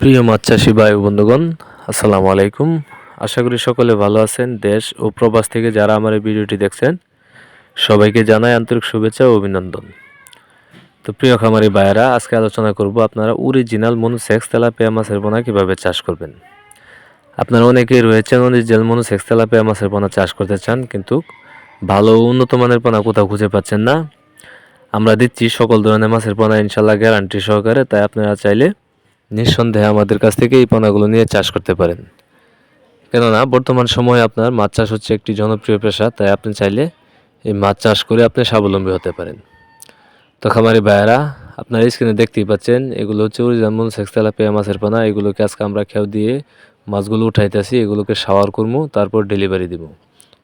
প্রিয় মাছ চাষি ভাই বন্ধুগণ, আসসালামু আলাইকুম। আশা করি সকলে ভালো আছেন, দেশ ও প্রবাস থেকে যারা আমার এই ভিডিওটি দেখছেন, সবাইকে জানাই আন্তরিক শুভেচ্ছা ও অভিনন্দন। তো প্রিয় খামারি ভাইয়েরা, আজকে আলোচনা করব আপনারা অরিজিনাল মনুসেক্স তেলাপিয়া মাছের পোনা কীভাবে চাষ করবেন। আপনারা অনেকেই রয়েছেন অরিজিনাল মনুসেক্স তেলাপিয়া মাছের পোনা চাষ করতে চান, কিন্তু ভালো উন্নত মানের পোনা কোথাও খুঁজে পাচ্ছেন না। আমরা দিচ্ছি সকল ধরনের মাছের পোনা ইনশাল্লাহ গ্যারান্টি সহকারে, তাই আপনারা চাইলে নিঃসন্দেহে আমাদের কাছ থেকে এই পোনাগুলো নিয়ে চাষ করতে পারেন। কেননা বর্তমান সময়ে আপনার মাছ চাষ হচ্ছে একটি জনপ্রিয় পেশা, তাই আপনি চাইলে এই মাছ চাষ করে আপনি স্বাবলম্বী হতে পারেন। তো খামারি ভাইয়েরা, আপনার স্ক্রিনে দেখতেই পাচ্ছেন, এগুলো হচ্ছে যেমন সেক্সতেলা পেয়া মাছের পানা। এগুলোকে আজকে আমরা খেউ দিয়ে মাছগুলো উঠাইতেছি, এগুলোকে শাওয়ার করব তারপর ডেলিভারি দিব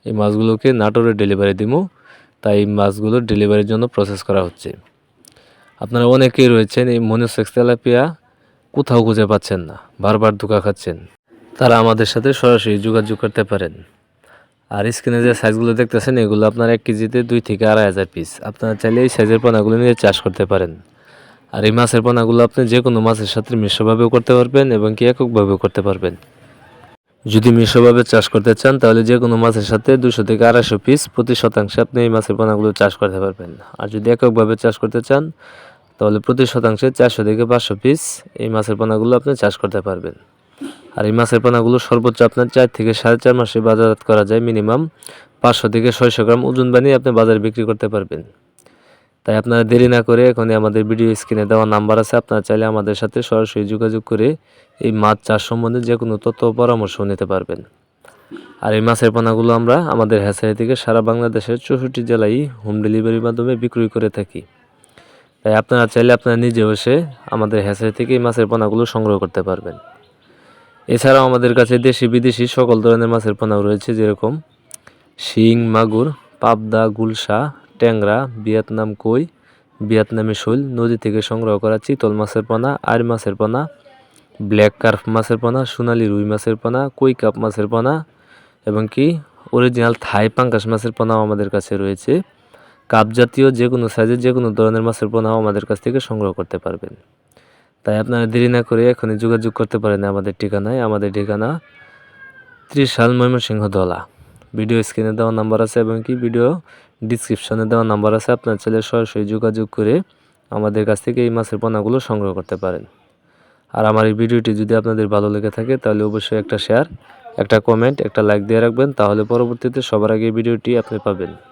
এই মাছগুলোকে নাটোরে ডেলিভারি দিব তাই এই মাছগুলো ডেলিভারির জন্য প্রসেস করা হচ্ছে। আপনারা অনেকেই রয়েছেন এই মনোসেক্স তেলাপিয়া কোথাও খুঁজে পাচ্ছেন না, বারবার ধোকা খাচ্ছেন। তারা আমাদের সাথে সরাসরি যোগাযোগ করতে পারেন। আর স্ক্রিনে যে সাইজগুলো দেখতেছেন, এগুলো আপনার এক কেজিতে দুই থেকে আড়াই হাজার পিস আপনারা চাইলে এই সাইজের পোনাগুলো নিয়ে চাষ করতে পারেন। আর এই মাছের পোনাগুলো আপনি যে কোনো মাছের সাথে মিশ্রভাবেও করতে পারবেন এবং কি এককভাবেও করতে পারবেন। যদি মিশ্রভাবে চাষ করতে চান, তাহলে যে কোনো মাছের সাথে দুশো থেকে আড়াইশো পিস প্রতি শতাংশে আপনি এই মাছের পোনাগুলো চাষ করতে পারবেন। আর যদি এককভাবে চাষ করতে চান তাহলে প্রতি শতাংশে চারশো থেকে পাঁচশো পিস এই মাছের পোনাগুলো আপনি চাষ করতে পারবেন। আর এই মাছের পোনাগুলো সর্বোচ্চ আপনার চার থেকে সাড়ে চার মাসে বাজারজাত করা যায় মিনিমাম পাঁচশো থেকে ছয়শো গ্রাম ওজন বানিয়ে আপনি বাজারে বিক্রি করতে পারবেন। তাই আপনারা দেরি না করে এখনই আমাদের ভিডিও স্ক্রিনে দেওয়া নাম্বার আছে, আপনারা চাইলে আমাদের সাথে সরাসরি যোগাযোগ করে এই মাছ চাষ সম্বন্ধে যে কোনো তথ্য পরামর্শ নিতে পারবেন। আর এই মাছের পোনাগুলো আমরা আমাদের হ্যাচারি থেকে সারা বাংলাদেশের চৌষট্টি জেলায় হোম ডেলিভারির মাধ্যমে বিক্রয় করে থাকি। তাই আপনারা চাইলে আপনারা নিজে বসে আমাদের হ্যাচারি থেকে এই মাছের পোনাগুলো সংগ্রহ করতে পারবেন। এছাড়াও আমাদের কাছে দেশি বিদেশি সকল ধরনের মাছের পোনাও রয়েছে, যেরকম শিং, মাগুর, পাবদা, গুলশা, ট্যাংরা, ভিয়েতনাম কই, ভিয়েতনামি শৈল, নদী থেকে সংগ্রহ করা চিতল মাছের পোনা আর মাছের পোনা, ব্ল্যাক কার্ফ মাছের পোনা, সোনালি রুই মাছের পোনা, কই কাপ মাছের পোনা, এবং কি অরিজিনাল থাই পাঙ্কাশ মাছের পোনাও আমাদের কাছে রয়েছে। কাপ জাতীয় যে কোনো সাইজের যে কোনো ধরনের মাছের পোনাও আমাদের কাছ থেকে সংগ্রহ করতে পারবেন। তাই আপনারা দেরি না করে এখনই যোগাযোগ করতে পারেন আমাদের ঠিকানায়। আমাদের ঠিকানা ত্রিশাল ময়মনসিংহ দলা। ভিডিও স্ক্রিনে দেওয়া নাম্বার আছে এবং কি ভিডিও ডিসক্রিপশনে দেওয়া নাম্বার আছে। আপনার ছেলে সরাসরি যোগাযোগ করে আমাদের কাছ থেকে এই মাছের পোনাগুলো সংগ্রহ করতে পারেন। আর আমার এই ভিডিওটি যদি আপনাদের ভালো লেগে থাকে তাহলে অবশ্যই একটা শেয়ার, একটা কমেন্ট, একটা লাইক দিয়ে রাখবেন। তাহলে পরবর্তীতে সবার আগে ভিডিওটি আপনি পাবেন।